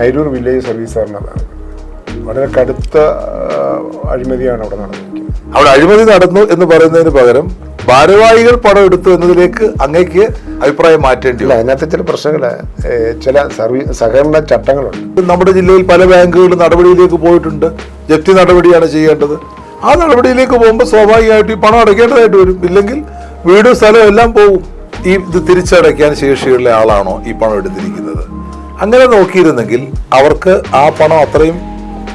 Ayiroor village service സാറിനതാണ് വളരെ കടുത്ത അഴിമതിയാണ് അവിടെ നടന്നിരിക്കുന്നത്. അവിടെ അഴിമതി നടന്നു എന്ന് പറയുന്നതിന് പകരം ഭാരവാഹികൾ പണം എടുത്തു എന്നതിലേക്ക് അങ്ങേക്ക് അഭിപ്രായം മാറ്റേണ്ടി ഇല്ല അതിനകത്ത് ചില പ്രശ്നങ്ങൾ ചില സർവീസ് സഹകരണ ചട്ടങ്ങളുണ്ട്. നമ്മുടെ ജില്ലയിൽ പല ബാങ്കുകളും നടപടിയിലേക്ക് പോയിട്ടുണ്ട്. ജപ്തി നടപടിയാണ് ചെയ്യേണ്ടത്. ആ നടപടിയിലേക്ക് പോകുമ്പോൾ സ്വാഭാവികമായിട്ട് ഈ പണം അടയ്ക്കേണ്ടതായിട്ട് വരും. ഇല്ലെങ്കിൽ വീടും സ്ഥലവും എല്ലാം പോകും ഈ ഇത് തിരിച്ചടയ്ക്കാൻ ശേഷിയുള്ള ആളാണോ ഈ പണം എടുത്തിരിക്കുന്നത്? അങ്ങനെ നോക്കിയിരുന്നെങ്കിൽ അവർക്ക് ആ പണം അത്രയും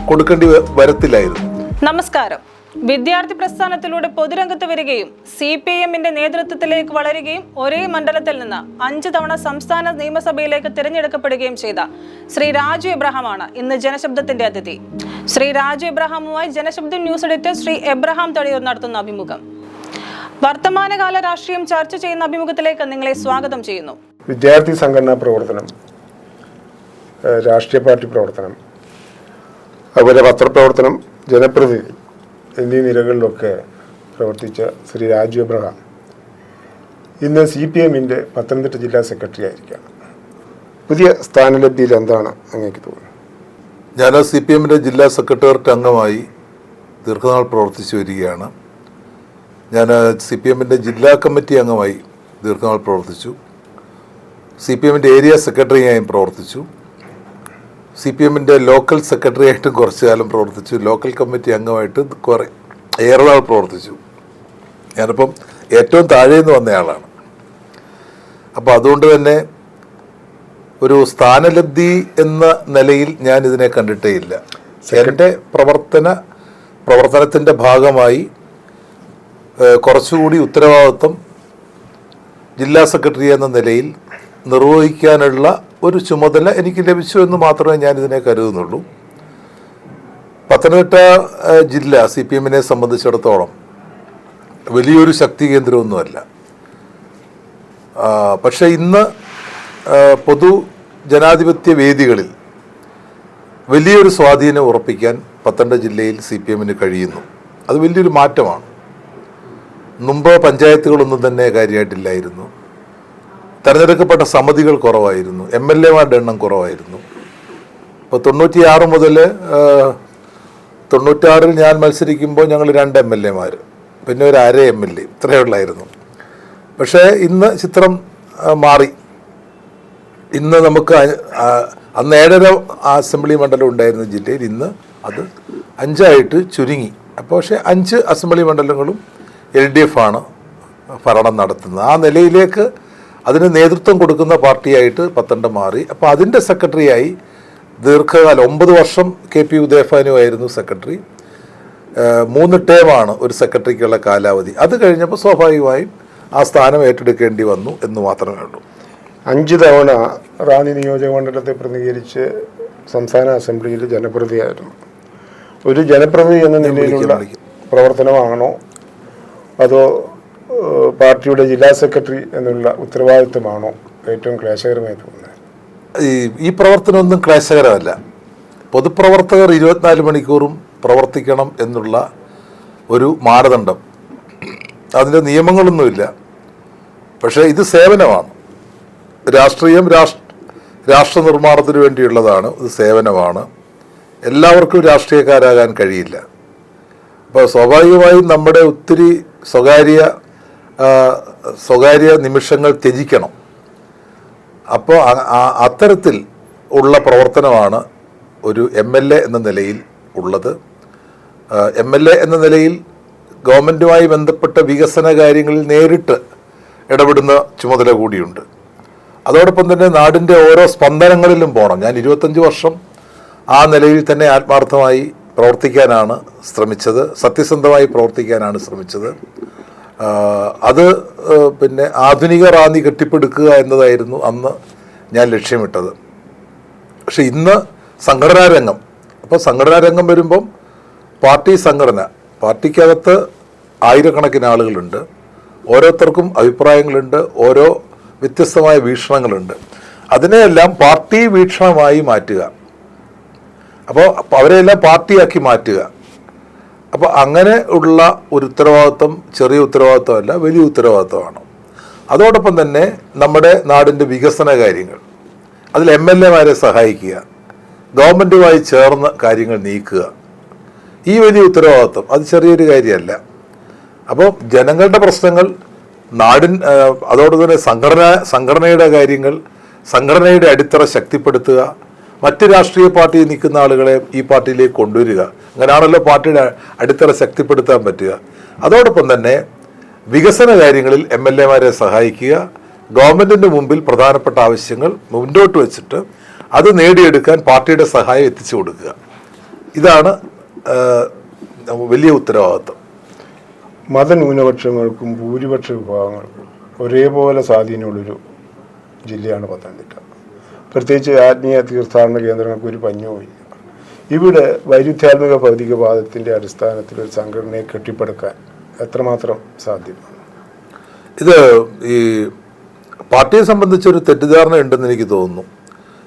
കൊടുക്കേണ്ടി വരത്തില്ലായിരുന്നു. നമസ്കാരം. വിദ്യാർത്ഥി പ്രസ്ഥാനത്തിലൂടെ പൊതുരംഗത്ത് വരികയും സി പി എമ്മിന്റെ നേതൃത്വത്തിലേക്ക് വളരുകയും ഒരേ മണ്ഡലത്തിൽ നിന്ന് അഞ്ച് തവണ സംസ്ഥാന നിയമസഭയിലേക്ക് തിരഞ്ഞെടുക്കപ്പെടുകയും ചെയ്ത ശ്രീ രാജു എബ്രഹാമാണ് ഇന്ന് ജനശബ്ദത്തിന്റെ അതിഥി. ശ്രീ രാജു എബ്രഹാമുമായി ജനശബ്ദം ന്യൂസ് എഡിറ്റർ ശ്രീ എബ്രഹാം തടിയൂർ നടത്തുന്ന അഭിമുഖം. വർത്തമാനകാല രാഷ്ട്രീയം ചർച്ച ചെയ്യുന്ന അഭിമുഖത്തിലേക്ക് നിങ്ങളെ സ്വാഗതം ചെയ്യുന്നു. വിദ്യാർത്ഥി സംഘടനാ പ്രവർത്തനം. രാഷ്ട്രീയ പാർട്ടി പ്രവർത്തനം. അതുപോലെ പത്രപ്രവർത്തനം ജനപ്രതിനിധി എന്നീ നിലകളിലൊക്കെ പ്രവർത്തിച്ച ശ്രീ രാജു എബ്രഹാം. ഇന്ന് സി പി എമ്മിന്റെ പത്തനംതിട്ട ജില്ലാ സെക്രട്ടറി ആയിരിക്കുകയാണ്. പുതിയ സ്ഥാനലബ്ധിയിൽ എന്താണ് അങ്ങേക്ക് തോന്നുന്നത്? ഞാൻ സി പി എമ്മിന്റെ ജില്ലാ സെക്രട്ടേറിയറ്റ് അംഗമായി ദീർഘനാൾ പ്രവർത്തിച്ചു വരികയാണ്. ഞാൻ സി പി എമ്മിന്റെ ജില്ലാ കമ്മിറ്റി അംഗമായി ദീർഘനാൾ പ്രവർത്തിച്ചു. സി പി എമ്മിന്റെ ഏരിയ സെക്രട്ടറിയായും പ്രവർത്തിച്ചു. സി പി എമ്മിന്റെ ലോക്കൽ സെക്രട്ടറി ആയിട്ട് കുറച്ചു കാലം പ്രവർത്തിച്ചു. ലോക്കൽ കമ്മിറ്റി അംഗമായിട്ട് കുറേ ഏറെ നാൾ പ്രവർത്തിച്ചു. ഞാനിപ്പം ഏറ്റവും താഴെ നിന്ന് വന്നയാളാണ് അപ്പോൾ അതുകൊണ്ട് തന്നെ ഒരു സ്ഥാനലബ്ധി എന്ന നിലയിൽ ഞാൻ ഇതിനെ കണ്ടിട്ടേ ഇല്ല. എന്റെ പ്രവർത്തന പ്രവർത്തനത്തിന്റെ ഭാഗമായി കുറച്ചുകൂടി ഉത്തരവാദിത്വം ജില്ലാ സെക്രട്ടറി എന്ന നിലയിൽ നിർവഹിക്കാനുള്ള ഒരു ചുമതല എനിക്ക് ലഭിച്ചു എന്ന് മാത്രമേ ഞാൻ ഇതിനെ കരുതുന്നുള്ളൂ. പത്തനംതിട്ട ജില്ല സി പി എമ്മിനെ സംബന്ധിച്ചിടത്തോളം വലിയൊരു ശക്തി കേന്ദ്രമൊന്നുമല്ല. പക്ഷേ ഇന്ന് പൊതു ജനാധിപത്യ വേദികളിൽ വലിയൊരു സ്വാധീനം ഉറപ്പിക്കാൻ പത്തനംതിട്ട ജില്ലയിൽ സി പി എമ്മിന് കഴിയുന്നു. അത് വലിയൊരു മാറ്റമാണ്. മുമ്പ് പഞ്ചായത്തുകളൊന്നും തന്നെ കാര്യമായിട്ടില്ലായിരുന്നു. തെരഞ്ഞെടുക്കപ്പെട്ട സമിതികൾ കുറവായിരുന്നു. എം എൽ എമാരുടെ എണ്ണം കുറവായിരുന്നു. ഇപ്പോൾ തൊണ്ണൂറ്റിയാറ് മുതൽ തൊണ്ണൂറ്റാറിൽ ഞാൻ മത്സരിക്കുമ്പോൾ ഞങ്ങൾ രണ്ട് എം എൽ എമാർ പിന്നെ ഒരു അര എം എൽ എ ഇത്രയേ ഉള്ളായിരുന്നു. പക്ഷേ ഇന്ന് ചിത്രം മാറി. ഇന്ന് നമുക്ക് അന്ന് ഏഴര അസംബ്ലി മണ്ഡലം ഉണ്ടായിരുന്ന ജില്ലയിൽ ഇന്ന് അത് അഞ്ചായിട്ട് ചുരുങ്ങി. അപ്പോൾ പക്ഷേ അഞ്ച് അസംബ്ലി മണ്ഡലങ്ങളും എൽ ഡി എഫ് ആണ് ഭരണം നടത്തുന്നത്. ആ നിലയിലേക്ക് അതിന് നേതൃത്വം കൊടുക്കുന്ന പാർട്ടിയായിട്ട് പത്തനംതിട്ട മാറി. അപ്പോൾ അതിന്റെ സെക്രട്ടറിയായി ദീർഘകാലം ഒമ്പത് വർഷം കെ പി ഉദയഫാനുമായിരുന്നു സെക്രട്ടറി. ഏഹ് മൂന്ന് ടേമാണ് ഒരു സെക്രട്ടറിക്കുള്ള കാലാവധി. അത് കഴിഞ്ഞപ്പോൾ സ്വാഭാവികമായും ആ സ്ഥാനം ഏറ്റെടുക്കേണ്ടി വന്നു എന്ന് മാത്രമേ ഉള്ളൂ. അഞ്ച് തവണ റാണി നിയോജക മണ്ഡലത്തെ പ്രതിനിധീകരിച്ച് സംസ്ഥാന അസംബ്ലിയിൽ ജനപ്രതിയായിരുന്നു ഒരു ജനപ്രതി എന്ന നിലയിലുള്ള. പ്രവർത്തനമാണോ? അതോ പാർട്ടിയുടെ ജില്ലാ സെക്രട്ടറി എന്നുള്ള ഉത്തരവാദിത്വമാണോ ഏറ്റവും ക്ലേശകരമായി തോന്നുന്നത്? ഈ ഈ പ്രവർത്തനമൊന്നും ക്ലേശകരമല്ല. പൊതുപ്രവർത്തകർ ഇരുപത്തിനാല് മണിക്കൂറും പ്രവർത്തിക്കണം എന്നുള്ള ഒരു മാനദണ്ഡം. അതിന്റെ നിയമങ്ങളൊന്നുമില്ല. പക്ഷേ ഇത് സേവനമാണ്. രാഷ്ട്രീയം രാഷ്ട്ര നിർമ്മാണത്തിന് വേണ്ടിയുള്ളതാണ്. ഇത് സേവനമാണ്. എല്ലാവർക്കും രാഷ്ട്രീയക്കാരാകാൻ കഴിയില്ല. അപ്പോൾ സ്വാഭാവികമായും നമ്മുടെ ഒത്തിരി സ്വകാര്യ സ്വകാര്യ നിമിഷങ്ങൾ ത്യജിക്കണം. അപ്പോൾ അത്തരത്തിൽ ഉള്ള പ്രവർത്തനമാണ് ഒരു എം എൽ എ എന്ന നിലയിൽ ഉള്ളത്. എം എൽ എ എന്ന നിലയിൽ ഗവൺമെന്റുമായി ബന്ധപ്പെട്ട വികസന കാര്യങ്ങളിൽ നേരിട്ട് ഇടപെടുന്ന ചുമതല കൂടിയുണ്ട്. അതോടൊപ്പം തന്നെ നാടിന്റെ ഓരോ സ്പന്ദനങ്ങളിലും പോകണം. ഞാൻ ഇരുപത്തഞ്ച് വർഷം ആ നിലയിൽ തന്നെ ആത്മാർത്ഥമായി പ്രവർത്തിക്കാനാണ് ശ്രമിച്ചത്. സത്യസന്ധമായി പ്രവർത്തിക്കാനാണ് ശ്രമിച്ചത്. അത് പിന്നെ ആധുനിക റാന്നി കെട്ടിപ്പടുക്കുക എന്നതായിരുന്നു അന്ന് ഞാൻ ലക്ഷ്യമിട്ടത്. പക്ഷെ ഇന്ന് സംഘടനാ രംഗം അപ്പോൾ സംഘടനാ രംഗം വരുമ്പം പാർട്ടി സംഘടന പാർട്ടിക്കകത്ത് ആയിരക്കണക്കിന് ആളുകളുണ്ട് ഓരോരുത്തർക്കും അഭിപ്രായങ്ങളുണ്ട് ഓരോ വ്യത്യസ്തമായ വീക്ഷണങ്ങളുണ്ട്. അതിനെയെല്ലാം പാർട്ടി വീക്ഷണമായി മാറ്റുക. അപ്പോൾ അവരെയെല്ലാം പാർട്ടിയാക്കി മാറ്റുക. അപ്പോൾ അങ്ങനെ ഉള്ള ഒരു ഉത്തരവാദിത്വം ചെറിയ ഉത്തരവാദിത്വമല്ല വലിയ ഉത്തരവാദിത്വമാണ്. അതോടൊപ്പം തന്നെ നമ്മുടെ നാടിന്റെ വികസന കാര്യങ്ങൾ. അതിൽ എം എൽ എമാരെ സഹായിക്കുക ഗവൺമെന്റുമായി ചേർന്ന് കാര്യങ്ങൾ നീക്കുക. ഈ വലിയ ഉത്തരവാദിത്വം അത് ചെറിയൊരു കാര്യമല്ല. അപ്പോൾ ജനങ്ങളുടെ പ്രശ്നങ്ങൾ നാടിൻ അതോടൊപ്പം തന്നെ സംഘടന സംഘടനയുടെ കാര്യങ്ങൾ സംഘടനയുടെ അടിത്തറ ശക്തിപ്പെടുത്തുക മറ്റ് രാഷ്ട്രീയ പാർട്ടിയിൽ നിൽക്കുന്ന ആളുകളെ ഈ പാർട്ടിയിലേക്ക് കൊണ്ടുവരിക. അങ്ങനെയാണല്ലോ പാർട്ടിയുടെ അടിത്തറ ശക്തിപ്പെടുത്താൻ പറ്റുക. അതോടൊപ്പം തന്നെ വികസന കാര്യങ്ങളിൽ എം എൽ എമാരെ സഹായിക്കുക. ഗവൺമെന്റിന്റെ മുമ്പിൽ പ്രധാനപ്പെട്ട ആവശ്യങ്ങൾ മുന്നോട്ട് വെച്ചിട്ട് അത് നേടിയെടുക്കാൻ പാർട്ടിയുടെ സഹായം എത്തിച്ചു കൊടുക്കുക. ഇതാണ് വലിയ ഉത്തരവാദിത്വം. മതന്യൂനപക്ഷങ്ങൾക്കും ഭൂരിപക്ഷ വിഭാഗങ്ങൾക്കും ഒരേപോലെ സ്വാധീനമുള്ളൊരു ജില്ലയാണ് പത്തനംതിട്ട. പ്രത്യേകിച്ച് ആത്മീയ തീർത്ഥാടന കേന്ദ്രങ്ങൾക്ക് ഒരു പഞ്ഞവുമില്ല ഇവിടെ വൈരുദ്ധ്യാത്മക ഭൗതികവാദത്തിന്റെ അടിസ്ഥാനത്തിൽ ഒരു സംഘടനയെ കെട്ടിപ്പടുക്കാൻ എത്രമാത്രം സാധ്യമാണ്? ഇത് ഈ പാർട്ടിയെ സംബന്ധിച്ചൊരു തെറ്റിദ്ധാരണ ഉണ്ടെന്ന് എനിക്ക് തോന്നുന്നു.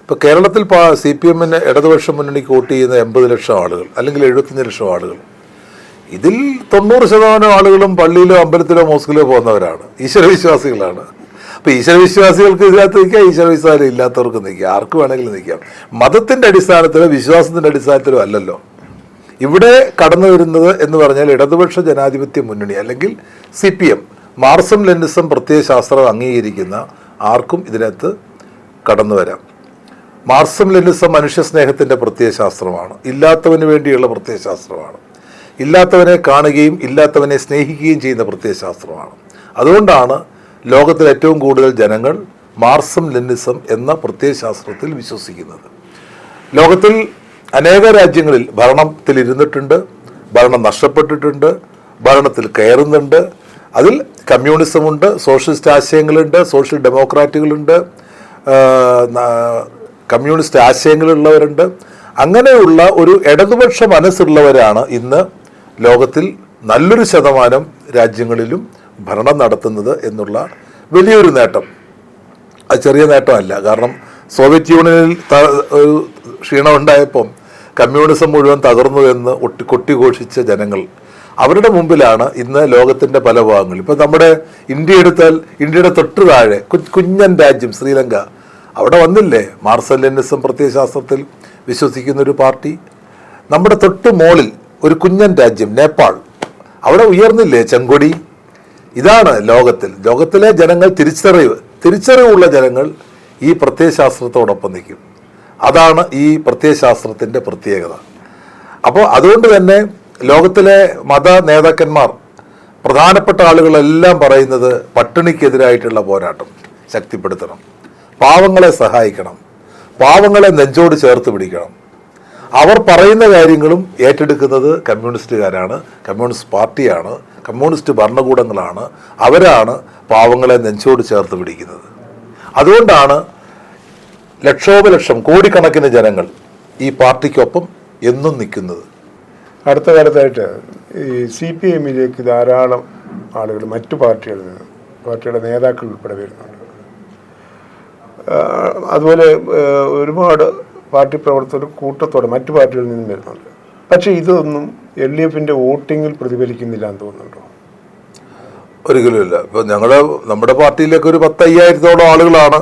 ഇപ്പോൾ കേരളത്തിൽ സി പി എമ്മിന് ഇടതുപക്ഷ മുന്നണിക്ക് വോട്ട് ചെയ്യുന്ന എൺപത് ലക്ഷം ആളുകൾ അല്ലെങ്കിൽ എഴുപത്തഞ്ച് ലക്ഷം ആളുകൾ. ഇതിൽ തൊണ്ണൂറ് ശതമാനം ആളുകളും പള്ളിയിലോ അമ്പലത്തിലോ മോസ്കിലോ പോകുന്നവരാണ്. ഈശ്വരവിശ്വാസികളാണ്. അപ്പോൾ ഈശ്വരവിശ്വാസികൾക്ക് ഇതിനകത്ത് നിൽക്കാം ഈശ്വരവിശ്വാസം ഇല്ലാത്തവർക്ക് നിൽക്കാം ആർക്ക് വേണമെങ്കിലും നിൽക്കാം. മതത്തിന്റെ അടിസ്ഥാനത്തിലോ വിശ്വാസത്തിന്റെ അടിസ്ഥാനത്തിലോ അല്ലല്ലോ. ഇവിടെ കടന്നു വരുന്നത് എന്ന് പറഞ്ഞാൽ ഇടതുപക്ഷ ജനാധിപത്യ മുന്നണി അല്ലെങ്കിൽ C P M Marxism Leninism പ്രത്യയശാസ്ത്രം അംഗീകരിക്കുന്ന ആർക്കും ഇതിനകത്ത് കടന്നു വരാം. മാർസം ലെനിസം മനുഷ്യ പ്രത്യേക പ്രത്യയശാസ്ത്രമാണ് ഇല്ലാത്തവന് വേണ്ടിയുള്ള പ്രത്യയശാസ്ത്രമാണ് ഇല്ലാത്തവനെ കാണുകയും ഇല്ലാത്തവനെ സ്നേഹിക്കുകയും ചെയ്യുന്ന പ്രത്യയശാസ്ത്രമാണ് അതുകൊണ്ടാണ് ലോകത്തിൽ ഏറ്റവും കൂടുതൽ ജനങ്ങൾ മാർസം ലെന്നിസം എന്ന പ്രത്യയശാസ്ത്രത്തിൽ വിശ്വസിക്കുന്നത്. ലോകത്തിൽ അനേക രാജ്യങ്ങളിൽ ഭരണത്തിൽ ഇരുന്നിട്ടുണ്ട് ഭരണം നഷ്ടപ്പെട്ടിട്ടുണ്ട് ഭരണത്തിൽ കയറുന്നുണ്ട്. അതിൽ കമ്മ്യൂണിസമുണ്ട് സോഷ്യലിസ്റ്റ് ആശയങ്ങളുണ്ട് സോഷ്യൽ ഡെമോക്രാറ്റുകളുണ്ട് കമ്മ്യൂണിസ്റ്റ് ആശയങ്ങളുള്ളവരുണ്ട്. അങ്ങനെയുള്ള ഒരു ഇടതുപക്ഷ മനസ്സുള്ളവരാണ് ഇന്ന് ലോകത്തിൽ നല്ലൊരു ശതമാനം രാജ്യങ്ങളിലും ഭരണം നടത്തുന്നത് എന്നുള്ള വലിയൊരു നേട്ടം. അത് ചെറിയ നേട്ടമല്ല. കാരണം സോവിയറ്റ് യൂണിയനിൽ ഒരു ക്ഷീണമുണ്ടായപ്പം കമ്മ്യൂണിസം മുഴുവൻ തകർന്നു എന്ന് ഒട്ടി കൊട്ടിഘോഷിച്ച ജനങ്ങൾ അവരുടെ മുമ്പിലാണ് ഇന്ന് ലോകത്തിന്റെ പല ഭാഗങ്ങൾ ഇപ്പം നമ്മുടെ ഇന്ത്യ എടുത്താൽ ഇന്ത്യയുടെ തൊട്ട് താഴെ കുഞ്ഞൻ രാജ്യം ശ്രീലങ്ക അവിടെ വന്നില്ലേ? മാർസലിനിസം പ്രത്യയശാസ്ത്രത്തിൽ വിശ്വസിക്കുന്ന ഒരു പാർട്ടി. നമ്മുടെ തൊട്ട് മോളിൽ ഒരു കുഞ്ഞൻ രാജ്യം നേപ്പാൾ. അവിടെ ഉയർന്നില്ലേ? ചെങ്കൊടി. ഇതാണ് ലോകത്തിൽ. ലോകത്തിലെ ജനങ്ങൾ തിരിച്ചറിവ് തിരിച്ചറിവുള്ള ജനങ്ങൾ ഈ പ്രത്യയശാസ്ത്രത്തോടൊപ്പം നിൽക്കും. അതാണ് ഈ പ്രത്യയശാസ്ത്രത്തിന്റെ പ്രത്യേകത. അപ്പോൾ അതുകൊണ്ട് തന്നെ ലോകത്തിലെ മത നേതാക്കന്മാർ പ്രധാനപ്പെട്ട ആളുകളെല്ലാം പറയുന്നത് പട്ടിണിക്കെതിരായിട്ടുള്ള പോരാട്ടം ശക്തിപ്പെടുത്തണം. പാവങ്ങളെ സഹായിക്കണം. പാവങ്ങളെ നെഞ്ചോട് ചേർത്ത് പിടിക്കണം. അവർ പറയുന്ന കാര്യങ്ങളും ഏറ്റെടുക്കുന്നത് കമ്മ്യൂണിസ്റ്റുകാരാണ് കമ്മ്യൂണിസ്റ്റ് പാർട്ടിയാണ് കമ്മ്യൂണിസ്റ്റ് ഭരണകൂടങ്ങളാണ് അവരാണ് പാവങ്ങളെ നെഞ്ചോട് ചേർത്ത് പിടിക്കുന്നത്. അതുകൊണ്ടാണ് ലക്ഷോപലക്ഷം കോടിക്കണക്കിന് ജനങ്ങൾ ഈ പാർട്ടിക്കൊപ്പം എന്നും നിൽക്കുന്നത്. അടുത്ത കാലത്തായിട്ട് ഈ സി പി എമ്മിലേക്ക് ധാരാളം ആളുകൾ മറ്റു പാർട്ടികളിൽ നിന്ന് പാർട്ടിയുടെ നേതാക്കൾ ഉൾപ്പെടെ വരുന്നുണ്ട്. അതുപോലെ ഒരുപാട് പാർട്ടി പ്രവർത്തകർ കൂട്ടത്തോടെ മറ്റു പാർട്ടികളിൽ നിന്നും വരുന്നുണ്ട്. പക്ഷേ ഇതൊന്നും എൽ ഡി എഫിന്റെ വോട്ടിങ്ങിൽ പ്രതിഫലിക്കുന്നില്ല എന്ന് തോന്നുന്നുണ്ടോ ഒരിക്കലും ഇല്ല. ഇപ്പൊ ഞങ്ങളുടെ നമ്മുടെ പാർട്ടിയിലേക്ക് ഒരു പത്ത് അയ്യായിരത്തോളം ആളുകളാണ്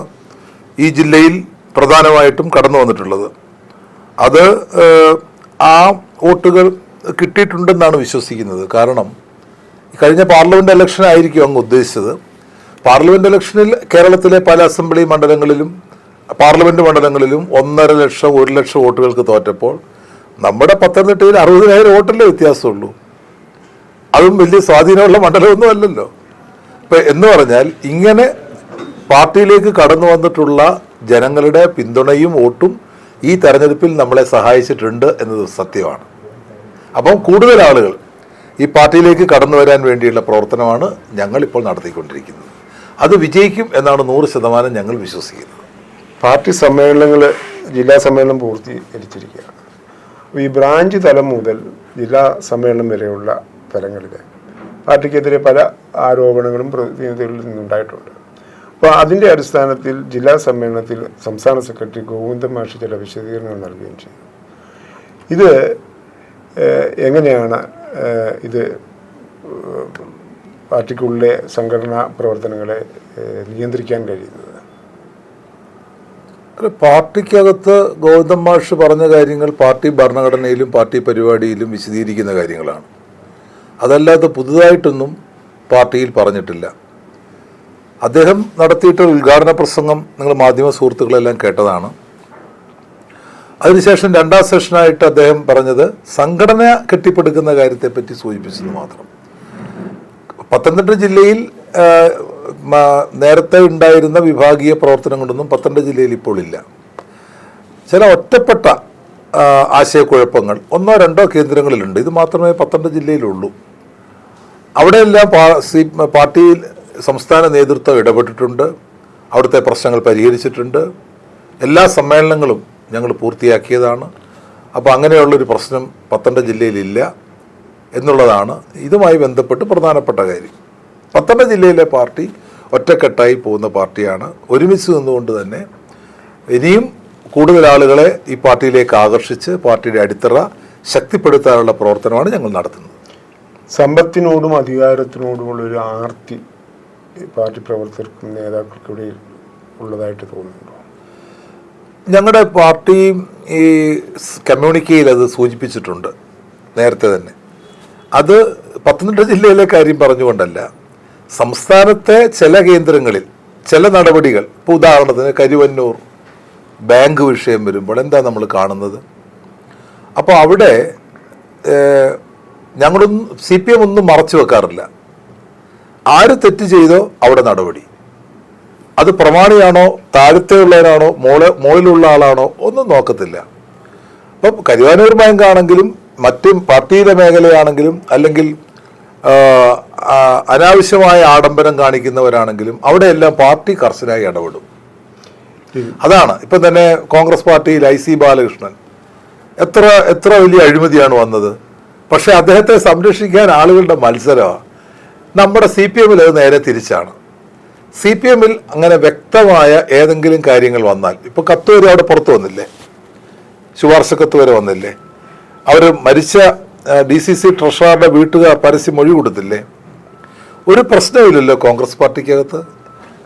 ഈ ജില്ലയിൽ പ്രധാനമായിട്ടും കടന്നു വന്നിട്ടുള്ളത്. അത് ആ വോട്ടുകൾ കിട്ടിയിട്ടുണ്ടെന്നാണ് വിശ്വസിക്കുന്നത്. കാരണം കഴിഞ്ഞ പാർലമെന്റ് ഇലക്ഷൻ ആയിരിക്കും അങ്ങ് ഉദ്ദേശിച്ചത്. പാർലമെന്റ് ഇലക്ഷനിൽ കേരളത്തിലെ പല അസംബ്ലി മണ്ഡലങ്ങളിലും പാർലമെന്റ് മണ്ഡലങ്ങളിലും ഒന്നര ലക്ഷം ഒരു ലക്ഷം വോട്ടുകൾക്ക് തോറ്റപ്പോൾ നമ്മുടെ പത്തനംതിട്ടയിൽ അറുപതിനായിരം വോട്ടല്ലേ വ്യത്യാസമുള്ളൂ. അതും വലിയ സ്വാധീനമുള്ള മണ്ഡലമൊന്നും അല്ലല്ലോ. ഇപ്പൊ എന്ന് പറഞ്ഞാൽ ഇങ്ങനെ പാർട്ടിയിലേക്ക് കടന്നു വന്നിട്ടുള്ള ജനങ്ങളുടെ പിന്തുണയും വോട്ടും ഈ തെരഞ്ഞെടുപ്പിൽ നമ്മളെ സഹായിച്ചിട്ടുണ്ട് എന്നത് സത്യമാണ്. അപ്പം കൂടുതൽ ആളുകൾ ഈ പാർട്ടിയിലേക്ക് കടന്നു വരാൻ വേണ്ടിയുള്ള പ്രവർത്തനമാണ് ഞങ്ങളിപ്പോൾ നടത്തിക്കൊണ്ടിരിക്കുന്നത്. അത് വിജയിക്കും എന്നാണ് നൂറ് ശതമാനം ഞങ്ങൾ വിശ്വസിക്കുന്നത്. പാർട്ടി സമ്മേളനങ്ങൾ ജില്ലാ സമ്മേളനം പൂർത്തീകരിച്ചിരിക്കുകയാണ്. ഈ ബ്രാഞ്ച് തലം മുതൽ ജില്ലാ സമ്മേളനം വരെയുള്ള തലങ്ങളിൽ പാർട്ടിക്കെതിരെ പല ആരോപണങ്ങളും പ്രതിനിധികളിൽ നിന്നുണ്ടായിട്ടുണ്ട്. അപ്പോൾ അതിന്റെ അടിസ്ഥാനത്തിൽ ജില്ലാ സമ്മേളനത്തിൽ സംസ്ഥാന സെക്രട്ടറി ഗോവിന്ദൻ മാഷി ചില വിശദീകരണങ്ങൾ നൽകുകയും ചെയ്തു. ഇത് എങ്ങനെയാണ് ഇത് പാർട്ടിക്കുള്ളിലെ സംഘടനാ പ്രവർത്തനങ്ങളെ നിയന്ത്രിക്കാൻ കഴിയുന്നത്? ഒരു പാർട്ടിക്കകത്ത് ഗോവിന്ദൻ മാഷ് പറഞ്ഞ കാര്യങ്ങൾ പാർട്ടി ഭരണഘടനയിലും പാർട്ടി പരിപാടിയിലും വിശദീകരിക്കുന്ന കാര്യങ്ങളാണ്. അതല്ലാതെ പുതുതായിട്ടൊന്നും പാർട്ടിയിൽ പറഞ്ഞിട്ടില്ല. അദ്ദേഹം നടത്തിയിട്ട് ഉദ്ഘാടന പ്രസംഗം നിങ്ങൾ മാധ്യമ സുഹൃത്തുക്കളെല്ലാം കേട്ടതാണ്. അതിനുശേഷം രണ്ടാം സെഷനായിട്ട് അദ്ദേഹം പറഞ്ഞത് സംഘടന കെട്ടിപ്പടുക്കുന്ന കാര്യത്തെപ്പറ്റി സൂചിപ്പിച്ചത് മാത്രം. പത്തനംതിട്ട ജില്ലയിൽ നേരത്തെ ഉണ്ടായിരുന്ന വിഭാഗീയ പ്രവർത്തനം കൊണ്ടൊന്നും പത്തനംതിട്ട ജില്ലയിൽ ഇപ്പോൾ ഇല്ല. ചില ഒറ്റപ്പെട്ട ആശയക്കുഴപ്പങ്ങൾ ഒന്നോ രണ്ടോ കേന്ദ്രങ്ങളിലുണ്ട്. ഇത് മാത്രമേ പത്തനംതിട്ട ജില്ലയിലുള്ളൂ. അവിടെയെല്ലാം പാർട്ടിയിൽ സംസ്ഥാന നേതൃത്വം ഇടപെട്ടിട്ടുണ്ട്. അവിടുത്തെ പ്രശ്നങ്ങൾ പരിഹരിച്ചിട്ടുണ്ട്. എല്ലാ സമ്മേളനങ്ങളും ഞങ്ങൾ പൂർത്തിയാക്കിയതാണ്. അപ്പോൾ അങ്ങനെയുള്ളൊരു പ്രശ്നം പത്തനംതിട്ട ജില്ലയിലില്ല എന്നുള്ളതാണ്. ഇതുമായി ബന്ധപ്പെട്ട് പ്രധാനപ്പെട്ട കാര്യം. പത്തനംതിട്ട ജില്ലയിലെ പാർട്ടി ഒറ്റക്കെട്ടായി പോകുന്ന പാർട്ടിയാണ്. ഒരുമിച്ച് നിന്നുകൊണ്ട് തന്നെ ഇനിയും കൂടുതൽ ആളുകളെ ഈ പാർട്ടിയിലേക്ക് ആകർഷിച്ച് പാർട്ടിയുടെ അടിത്തറ ശക്തിപ്പെടുത്താനുള്ള പ്രവർത്തനമാണ് ഞങ്ങൾ നടത്തുന്നത്. സമ്പത്തിനോടും അധികാരത്തിനോടുമുള്ള ഒരു ആർത്തി പാർട്ടി പ്രവർത്തകർക്കും നേതാക്കൾക്കും ഇടയിൽ ഉള്ളതായിട്ട് തോന്നുന്നുണ്ടോ? ഞങ്ങളുടെ പാർട്ടി ഈ കമ്മ്യൂണിക്കയിൽ അത് സൂചിപ്പിച്ചിട്ടുണ്ട് നേരത്തെ തന്നെ. അത് പത്തനംതിട്ട ജില്ലയിലെ കാര്യം പറഞ്ഞുകൊണ്ടല്ല. സംസ്ഥാനത്തെ ചില കേന്ദ്രങ്ങളിൽ ചില നടപടികൾ. ഇപ്പോൾ ഉദാഹരണത്തിന് കരുവന്നൂർ ബാങ്ക് വിഷയം വരുമ്പോൾ എന്താ നമ്മൾ കാണുന്നത്? അപ്പോൾ അവിടെ ഞങ്ങളൊന്നും സി പി എം ഒന്നും മറച്ചു വെക്കാറില്ല. ആര് തെറ്റ് ചെയ്തോ അവിടെ നടപടി. അത് പ്രമാണിയാണോ താഴത്തെ ഉള്ളവനാണോ മോളെ മോളിലുള്ള ആളാണോ ഒന്നും നോക്കത്തില്ല. അപ്പം കരുവാനൂർ ബാങ്ക് ആണെങ്കിലും മറ്റ് പാർട്ടിയുടെ മേഖലയാണെങ്കിലും അല്ലെങ്കിൽ അനാവശ്യമായ ആഡംബരം കാണിക്കുന്നവരാണെങ്കിലും അവിടെയെല്ലാം പാർട്ടി കർശനായി ഇടപെടും. അതാണ്. ഇപ്പം തന്നെ കോൺഗ്രസ് പാർട്ടിയിൽ ഐ സി ബാലകൃഷ്ണൻ. എത്ര എത്ര വലിയ അഴിമതിയാണ് വന്നത്. പക്ഷെ അദ്ദേഹത്തെ സംരക്ഷിക്കാൻ ആളുകളുടെ മത്സരമാണ് നമ്മുടെ സി പി എമ്മിൽ അത് നേരെ തിരിച്ചാണ്. സി പി എമ്മിൽ അങ്ങനെ വ്യക്തമായ ഏതെങ്കിലും കാര്യങ്ങൾ വന്നാൽ ഇപ്പൊ കത്ത് വരെ അവിടെ പുറത്തു വന്നില്ലേ? ശുപാർശ കത്ത് വരെ വന്നില്ലേ? അവർ മരിച്ച ഡി സി സി ട്രഷററുടെ വീട്ടുകാർ പരസ്യം മൊഴി കൊടുത്തില്ലേ ഒരു പ്രശ്നമില്ലല്ലോ കോൺഗ്രസ് പാർട്ടിക്കകത്ത്.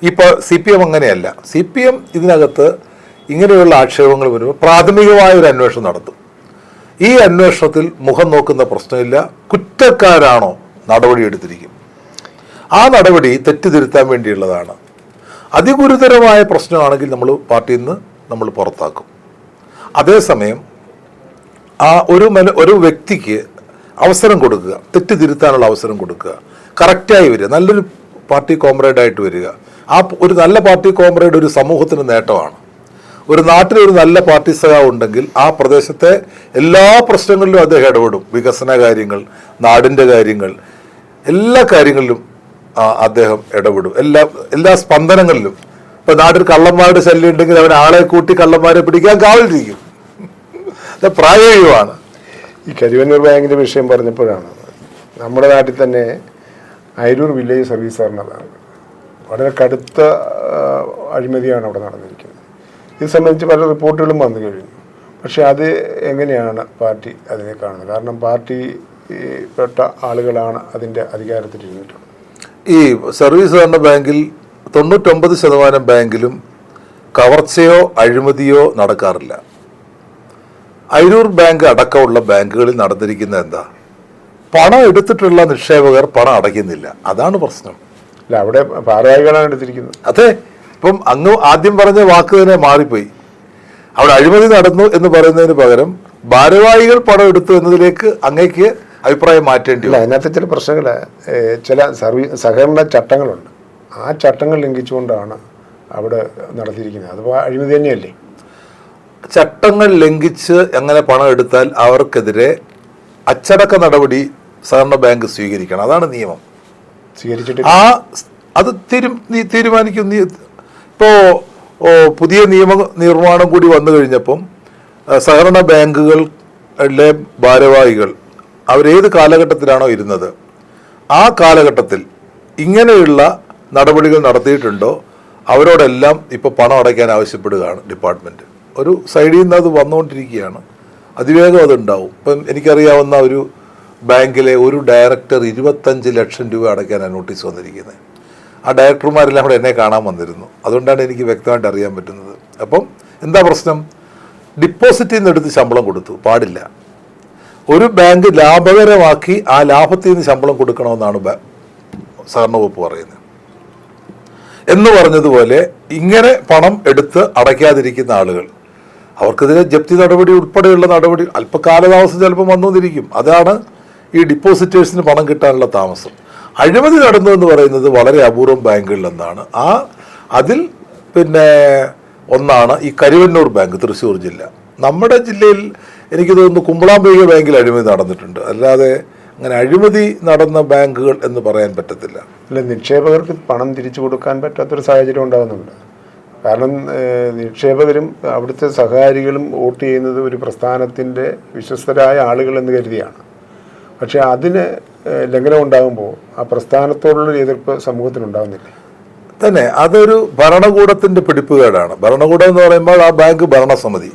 ഇപ്പോൾ സി പി എം അങ്ങനെയല്ല. സി പി എം ഇതിനകത്ത് ഇങ്ങനെയുള്ള ആക്ഷേപങ്ങൾ വരുമ്പോൾ പ്രാഥമികമായ ഒരു അന്വേഷണം നടത്തും. ഈ അന്വേഷണത്തിൽ മുഖം നോക്കുന്ന പ്രശ്നമില്ല. കുറ്റക്കാരാണോ നടപടി എടുത്തിരിക്കും. ആ നടപടി തെറ്റിതിരുത്താൻ വേണ്ടിയുള്ളതാണ്. അതിഗുരുതരമായ പ്രശ്നമാണെങ്കിൽ നമ്മൾ പാർട്ടിയിൽ നിന്ന് നമ്മൾ പുറത്താക്കും. അതേസമയം ആ ഒരു മന ഒരു വ്യക്തിക്ക് അവസരം കൊടുക്കുക. തെറ്റ് തിരുത്താനുള്ള അവസരം കൊടുക്കുക. കറക്റ്റായി വരിക. നല്ലൊരു പാർട്ടി കോമ്രേഡായിട്ട് വരിക. ആ ഒരു നല്ല പാർട്ടി കോമ്രേഡ് ഒരു സമൂഹത്തിന് നേട്ടമാണ്. ഒരു നാട്ടിൽ ഒരു നല്ല പാർട്ടി സഖാവ് ഉണ്ടെങ്കിൽ ആ പ്രദേശത്തെ എല്ലാ പ്രശ്നങ്ങളിലും അദ്ദേഹം ഇടപെടും. വികസന കാര്യങ്ങൾ നാടിന്റെ കാര്യങ്ങൾ എല്ലാ കാര്യങ്ങളിലും അദ്ദേഹം ഇടപെടും. എല്ലാ എല്ലാ സ്പന്ദനങ്ങളിലും. ഇപ്പൊ നാട്ടിൽ കള്ളന്മാരുടെ ശല്യം ഉണ്ടെങ്കിൽ അവൻ ആളെ കൂട്ടി കള്ളന്മാരെ പിടിക്കാൻ കാവലിരിക്കും. പ്രായോഗികമാണ്. ഈ കരിവന്നൂർ ബാങ്കിന്റെ വിഷയം പറഞ്ഞപ്പോഴാണ് നമ്മുടെ നാട്ടിൽ തന്നെ അയരൂർ വില്ലേജ് സർവീസ് സാറിനതാണ് വളരെ കടുത്ത അഴിമതിയാണ് അവിടെ നടന്നിരിക്കുന്നത്. ഇത് സംബന്ധിച്ച് പല റിപ്പോർട്ടുകളും വന്നു കഴിഞ്ഞു. പക്ഷേ അത് എങ്ങനെയാണ് പാർട്ടി അതിനെ കാണുന്നത്? കാരണം പാർട്ടി പെട്ട ആളുകളാണ് അതിന്റെ അധികാരത്തിലിരുന്നിട്ടുള്ളത് ഈ സർവീസ് സഹകരണ ബാങ്കിൽ തൊണ്ണൂറ്റൊമ്പത് ശതമാനം ബാങ്കിലും കവർച്ചയോ അഴിമതിയോ നടക്കാറില്ല. അയിരൂർ ബാങ്ക് അടക്കമുള്ള ബാങ്കുകളിൽ നടന്നിരിക്കുന്ന എന്താ? പണം എടുത്തിട്ടുള്ള നിക്ഷേപകർ പണം അടയ്ക്കുന്നില്ല. അതാണ് പ്രശ്നം. അല്ല അവിടെ ഭാരവാഹികളാണ് എടുത്തിരിക്കുന്നത്. അതെ. ഇപ്പം അങ്ങ് ആദ്യം പറഞ്ഞ വാക്ക് തന്നെ മാറിപ്പോയി. അവിടെ അഴിമതി നടന്നു എന്ന് പറയുന്നതിന് പകരം ഭാരവാഹികൾ പണം എടുത്തു എന്നതിലേക്ക് അങ്ങേക്ക് അഭിപ്രായം മാറ്റേണ്ടി അല്ല അതിനകത്ത് ചില പ്രശ്നങ്ങൾ ചില സർവീസ് സഹകരണ ചട്ടങ്ങളുണ്ട്. ആ ചട്ടങ്ങൾ ലംഘിച്ചുകൊണ്ടാണ് അവിടെ നടത്തിയിരിക്കുന്നത്. അത് അഴിമതി തന്നെയല്ലേ? ചട്ടങ്ങൾ ലംഘിച്ച് എങ്ങനെ പണം എടുത്താൽ അവർക്കെതിരെ അച്ചടക്ക നടപടി സഹകരണ ബാങ്ക് സ്വീകരിക്കണം. അതാണ് നിയമം. സ്വീകരിച്ചിട്ട് ആ അത് തീരു തീരുമാനിക്കും. ഇപ്പോൾ പുതിയ നിയമ നിർമ്മാണം കൂടി വന്നു കഴിഞ്ഞപ്പം സഹകരണ ബാങ്കുകളിലെ ഭാരവാഹികൾ അവരേത് കാലഘട്ടത്തിലാണോ ഇരുന്നത്? ആ കാലഘട്ടത്തിൽ ഇങ്ങനെയുള്ള നടപടികൾ നടത്തിയിട്ടുണ്ടോ? അവരോടെല്ലാം ഇപ്പോൾ പണം അടയ്ക്കാൻ ആവശ്യപ്പെടുകയാണ് ഡിപ്പാർട്ട്മെന്റ് ഒരു സൈഡിൽ നിന്ന് അത് വന്നുകൊണ്ടിരിക്കുകയാണ്. അതിവേഗം അതുണ്ടാവും ഇപ്പം എനിക്കറിയാവുന്ന ഒരു ബാങ്കിലെ ഒരു ഡയറക്ടർ ഇരുപത്തഞ്ച് ലക്ഷം രൂപ അടയ്ക്കാനാണ് നോട്ടീസ് വന്നിരിക്കുന്നത്. ആ ഡയറക്ടർമാരെല്ലാം കൂടെ എന്നെ കാണാൻ വന്നിരുന്നു. അതുകൊണ്ടാണ് എനിക്ക് വ്യക്തമായിട്ട് അറിയാൻ പറ്റുന്നത്. അപ്പം എന്താ പ്രശ്നം? ഡിപ്പോസിറ്റിൽ നിന്ന് എടുത്ത് ശമ്പളം കൊടുത്തു. പാടില്ല. ഒരു ബാങ്ക് ലാഭകരമാക്കി ആ ലാഭത്തിൽ നിന്ന് ശമ്പളം കൊടുക്കണമെന്നാണ് ബാ- സഹകരണ വകുപ്പ് പറയുന്നത്. എന്ന് പറഞ്ഞതുപോലെ ഇങ്ങനെ പണം എടുത്ത് അടയ്ക്കാതിരിക്കുന്ന ആളുകൾ. അവർക്കെതിരെ ജപ്തി നടപടി ഉൾപ്പെടെയുള്ള നടപടി അല്പകാലതാമസം ചിലപ്പോൾ വന്നുകൊണ്ടിരിക്കും അതാണ് ഈ ഡിപ്പോസിറ്റേഴ്സിന് പണം കിട്ടാനുള്ള താമസം. അഴിമതി നടന്നു എന്ന് പറയുന്നത് വളരെ അപൂർവം ബാങ്കുകളിൽ എന്നാണ് ആ അതിൽ പിന്നെ ഒന്നാണ് ഈ കരുവന്നൂർ ബാങ്ക് തൃശ്ശൂർ ജില്ല. നമ്മുടെ ജില്ലയിൽ എനിക്ക് തോന്നുന്നു കുമ്പളാംബിക ബാങ്കിൽ അഴിമതി നടന്നിട്ടുണ്ട്. അല്ലാതെ അങ്ങനെ അഴിമതി നടന്ന ബാങ്കുകൾ എന്ന് പറയാൻ പറ്റത്തില്ല. അല്ല നിക്ഷേപകർക്ക് പണം തിരിച്ചു കൊടുക്കാൻ പറ്റാത്തൊരു സാഹചര്യം ഉണ്ടാകുന്നുണ്ട്. കാരണം നിക്ഷേപകരും അവിടുത്തെ സഹകാരികളും വോട്ട് ചെയ്യുന്നത് ഒരു പ്രസ്ഥാനത്തിന്റെ വിശ്വസ്തരായ ആളുകൾ എന്ന് കരുതിയാണ്. പക്ഷേ അതിന് ലംഘനം ഉണ്ടാകുമ്പോൾ ആ പ്രസ്ഥാനത്തോടുള്ളൊരു എതിർപ്പ് സമൂഹത്തിനുണ്ടാകുന്നില്ല. തന്നെ അതൊരു ഭരണകൂടത്തിന്റെ പിടിപ്പുകേടാണ്. ഭരണകൂടം എന്ന് പറയുമ്പോൾ ആ ബാങ്ക് ഭരണസമിതി.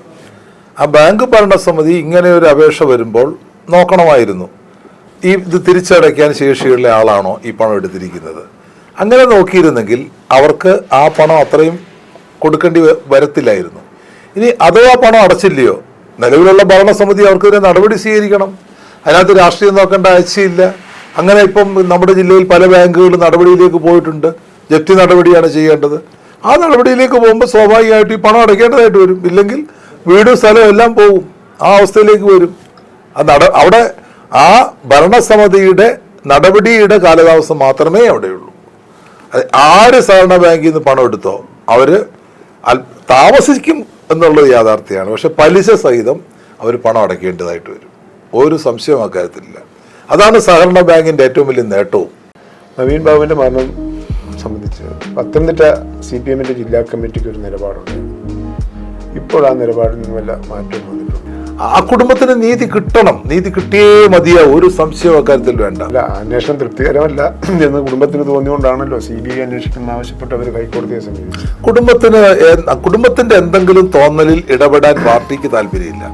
ആ ബാങ്ക് ഭരണസമിതി ഇങ്ങനെ ഒരു അപേക്ഷ വരുമ്പോൾ നോക്കണമായിരുന്നു. ഈ ഇത് തിരിച്ചടയ്ക്കാൻ ശേഷിയുള്ള ആളാണോ ഈ പണം എടുത്തിരിക്കുന്നത്? അങ്ങനെ നോക്കിയിരുന്നെങ്കിൽ അവർക്ക് ആ പണം അത്രയും കൊടുക്കേണ്ടി വരത്തില്ലായിരുന്നു. ഇനി അഥവാ പണം അടച്ചില്ലയോ? നിലവിലുള്ള ഭരണസമിതി അവർക്കെതിരെ നടപടി സ്വീകരിക്കണം. അതിനകത്ത് രാഷ്ട്രീയം നോക്കേണ്ട ആവശ്യമില്ല അങ്ങനെ ഇപ്പം നമ്മുടെ ജില്ലയിൽ പല ബാങ്കുകൾ നടപടിയിലേക്ക് പോയിട്ടുണ്ട്. ജപ്തി നടപടിയാണ് ചെയ്യേണ്ടത്. ആ നടപടിയിലേക്ക് പോകുമ്പോൾ സ്വാഭാവികമായിട്ട് ഈ പണം അടയ്ക്കേണ്ടതായിട്ട് വരും. ഇല്ലെങ്കിൽ വീടും സ്ഥലവും എല്ലാം പോകും. ആ അവസ്ഥയിലേക്ക് വരും. ആ നട അവിടെ ആ ഭരണസമിതിയുടെ നടപടിയുടെ കാലതാമസം മാത്രമേ അവിടെയുള്ളൂ. ആര് സഹകരണ ബാങ്കിൽ നിന്ന് പണം എടുത്തോ അവർ താമസിക്കും എന്നുള്ളത് യാഥാർത്ഥ്യമാണ്. പക്ഷെ പലിശ സഹിതം അവർ പണം അടയ്ക്കേണ്ടതായിട്ട് വരും. ഒരു സംശയവും അക്കാര്യത്തിലില്ല അതാണ് സഹകരണ ബാങ്കിന്റെ ഏറ്റവും വലിയ നേട്ടവും. നവീൻ ബാബുവിന്റെ മരണം സംബന്ധിച്ച് പത്തനംതിട്ട സി പി എമ്മിന്റെ ജില്ലാ കമ്മിറ്റിക്ക് ഒരു നിലപാടുണ്ട്. ഇപ്പോൾ ആ നിലപാടിൽ നിന്നുമല്ല മാറ്റവും വന്നിട്ടുണ്ട്? ആ കുടുംബത്തിന് നീതി കിട്ടണം. നീതി കിട്ടിയേ മതിയാ. ഒരു സംശയം അക്കാര്യത്തിൽ വേണ്ട. അല്ല അന്വേഷണം തൃപ്തികരമല്ല എന്ന് കുടുംബത്തിന് തോന്നിയോണ്ടാണല്ലോ സി ബി ഐ അന്വേഷിക്കണം ആവശ്യപ്പെട്ട് അവർ ഹൈക്കോടതിയെ സമീപിച്ചു കുടുംബത്തിന് കുടുംബത്തിന്റെ എന്തെങ്കിലും തോന്നലിൽ ഇടപെടാൻ പാർട്ടിക്ക് താല്പര്യമില്ല.